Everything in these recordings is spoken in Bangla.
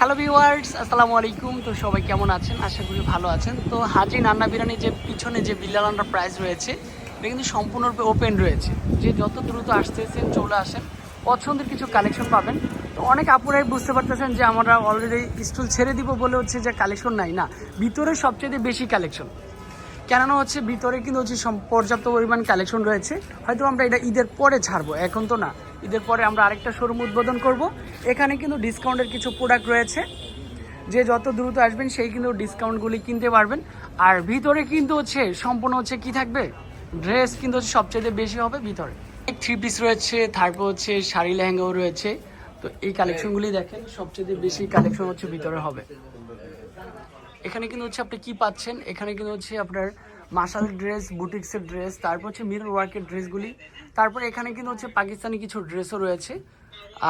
হ্যালো ভিউয়ার্স আসসালামু আলাইকুম তো সবাই কেমন আছেন? আশা করি ভালো আছেন। তো হাজি নান্না বিরিয়ানি যে পিছনে যে বিল্লাল প্রাইস রয়েছে, এটা কিন্তু সম্পূর্ণরূপে ওপেন রয়েছে। যে যত দ্রুত আসতেছেন চলে আসেন পছন্দের কিছু কালেকশন পাবেন। তো অনেক আপুরাই বুঝতে পারতেছেন যে আমরা অলরেডি স্টুল ছেড়ে দিব বলে হচ্ছে যে কালেকশন নাই, না। ভিতরে সবচেয়ে বেশি কালেকশন কেননা হচ্ছে ভিতরে কিন্তু হচ্ছে পর্যাপ্ত পরিমাণ কালেকশন রয়েছে। হয়তো আমরা এটা ঈদের পরে ছাড়বো, এখন তো না। ঈদের পরে আমরা আরেকটা শোরুম উদ্বোধন করব। এখানে কিন্তু ডিসকাউন্টের কিছু প্রোডাক্ট রয়েছে। যে যত দ্রুত আসবেন, সেই কিন্তু ডিসকাউন্টগুলি কিনতে পারবেন। আর ভিতরে কিন্তু হচ্ছে, সম্পূর্ণ হচ্ছে কি থাকবে? ড্রেস কিন্তু হচ্ছে সবচেয়ে বেশি হবে ভিতরে। থ্রি পিস রয়েছে, তারপর হচ্ছে শাড়ি লেহেঙ্গাও রয়েছে। তো এই কালেকশনগুলি দেখেন সবচেয়ে বেশি কালেকশন হচ্ছে ভিতরে হবে। এখানে কিন্তু হচ্ছে আপনি কি পাচ্ছেন? এখানে কিন্তু হচ্ছে আপনার মার্শাল ড্রেস, বুটিক্সের ড্রেস, তারপর হচ্ছে মিরর ওয়ার্কের ড্রেসগুলি। তারপর এখানে কিন্তু হচ্ছে পাকিস্তানি কিছু ড্রেসও রয়েছে।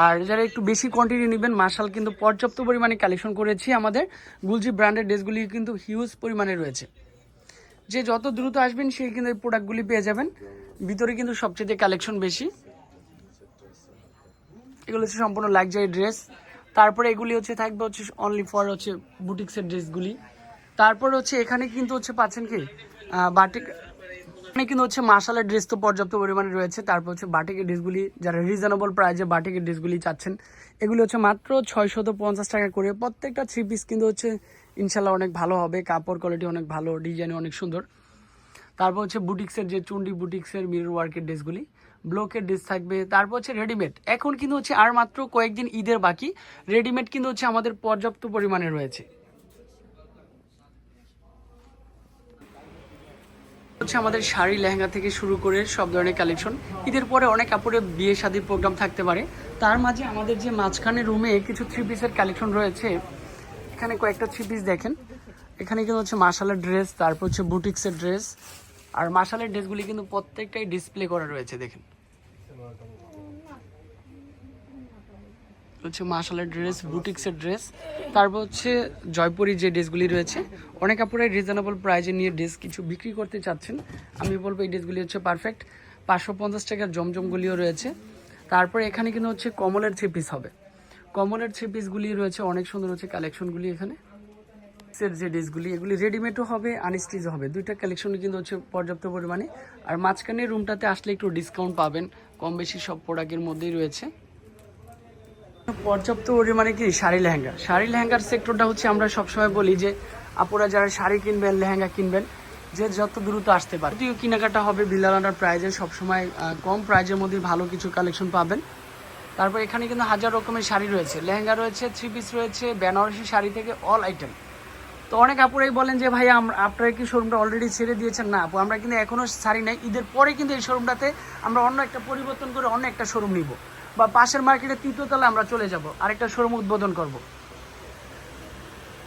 আর যারা একটু বেশি কোয়ান্টিটি নেবেন, মার্শাল কিন্তু পর্যাপ্ত পরিমাণে কালেকশন করেছি আমাদের। গুলজি ব্র্যান্ডের ড্রেসগুলি কিন্তু হিউজ পরিমাণে রয়েছে। যে যত দ্রুত আসবেন, সেই কিন্তু এই প্রোডাক্টগুলি পেয়ে যাবেন। ভিতরে কিন্তু সবচেয়ে কালেকশন বেশি। এগুলো হচ্ছে সম্পূর্ণ লাক্সারি ড্রেস তারপরে এগুলি হচ্ছে থাকবে হচ্ছে অনলি ফর হচ্ছে বুটিক্সের ড্রেসগুলি তারপর হচ্ছে এখানে কিন্তু হচ্ছে পাচ্ছেন কি? বাটিক কিন্তু হচ্ছে মার্শালের ড্রেস তো পর্যাপ্ত পরিমাণে রয়েছে। তারপর হচ্ছে বাটিকের ড্রেসগুলি যারা রিজনেবল প্রাইজে বাটিকের ড্রেসগুলি চাচ্ছেন, এগুলি হচ্ছে মাত্র ছয়শত পঞ্চাশ টাকা করে। প্রত্যেকটা থ্রি পিস কিন্তু হচ্ছে ইনশাল্লাহ অনেক ভালো হবে। কাপড় কোয়ালিটি অনেক ভালো ডিজাইন অনেক সুন্দর। তারপর হচ্ছে বুটিক্সের যে চুন্ডি বুটিক্সের মিরর ওয়ার্কের ড্রেসগুলি ব্লকের ড্রেস থাকবে। তারপর হচ্ছে রেডিমেড এখন কিন্তু হচ্ছে আর মাত্র কয়েকদিন ঈদের বাকি। রেডিমেড কিন্তু হচ্ছে আমাদের পর্যাপ্ত পরিমাণে রয়েছে। হচ্ছে আমাদের শাড়ি লেহেঙ্গা থেকে শুরু করে সব ধরনের কালেকশন ঈদের পরে অনেক কাপড়ে বিয়ে শাদির প্রোগ্রাম থাকতে পারে। তার মাঝে আমাদের যে মাঝখানে রুমে কিছু থ্রি পিসের কালেকশন রয়েছে, এখানে কয়েকটা থ্রি পিস দেখেন। এখানে কিন্তু হচ্ছে মার্শালের ড্রেস তারপর হচ্ছে বুটিক্সের ড্রেস আর মার্শালের ড্রেসগুলি কিন্তু প্রত্যেকটাই ডিসপ্লে করা রয়েছে, দেখেন। হচ্ছে মার্শালের ড্রেস বুটিক্সের ড্রেস তারপর হচ্ছে জয়পুরি যে ড্রেসগুলি রয়েছে, অনেক কাপড়ের রিজনেবল প্রাইজে নিয়ে ড্রেস কিছু বিক্রি করতে চাচ্ছেন। আমি বলব এই ড্রেসগুলি হচ্ছে পারফেক্ট পাঁচশো পঞ্চাশ টাকার জমজমগুলিও রয়েছে। তারপরে এখানে কিন্তু হচ্ছে কমলের থ্রি পিস হবে। কমলের থ্রি পিসগুলি রয়েছে, অনেক সুন্দর হচ্ছে কালেকশনগুলি এখানে। সেট যে ড্রেসগুলি এগুলি রেডিমেডও হবে আনস্টিচও হবে। দুইটা কালেকশন কিন্তু হচ্ছে পর্যাপ্ত পরিমাণে। আর মাঝখানে রুমটাতে আসলে একটু ডিসকাউন্ট পাবেন। কম বেশি সব প্রোডাক্টের মধ্যেই রয়েছে। পর্যাপ্ত পরিমাণে কি, শাড়ি লেহেঙ্গা। শাড়ি লেহেঙ্গার সেক্টরটা হচ্ছে আমরা সবসময় বলি যে, আপুরা যারা শাড়ি কিনবেন, লেহেঙ্গা কিনবেন, যে যত দ্রুত আসতে পারে। যদিও কেনাকাটা হবে বিলালানার প্রাইজে সবসময় কম প্রাইজের মধ্যে ভালো কিছু কালেকশন পাবেন। তারপর এখানে কিন্তু হাজার রকমের শাড়ি রয়েছে। লেহেঙ্গা রয়েছে থ্রি পিস রয়েছে, বেনারসি শাড়ি থেকে অল আইটেম তো অনেক আপুরাই বলেন যে, ভাই আপনারা কি শোরুমটা অলরেডি ছেড়ে দিয়েছেন? না, আপু, আমরা কিন্তু এখনও শাড়ি নাই। ঈদের পরে কিন্তু এই শোরুমটাতে আমরা অন্য একটা পরিবর্তন করে অন্য একটা শোরুম নিব। বা পাশের মার্কেটে তৃতীয়তলা আমরা চলে যাব। আরেকটা শোরুম উদ্বোধন করব।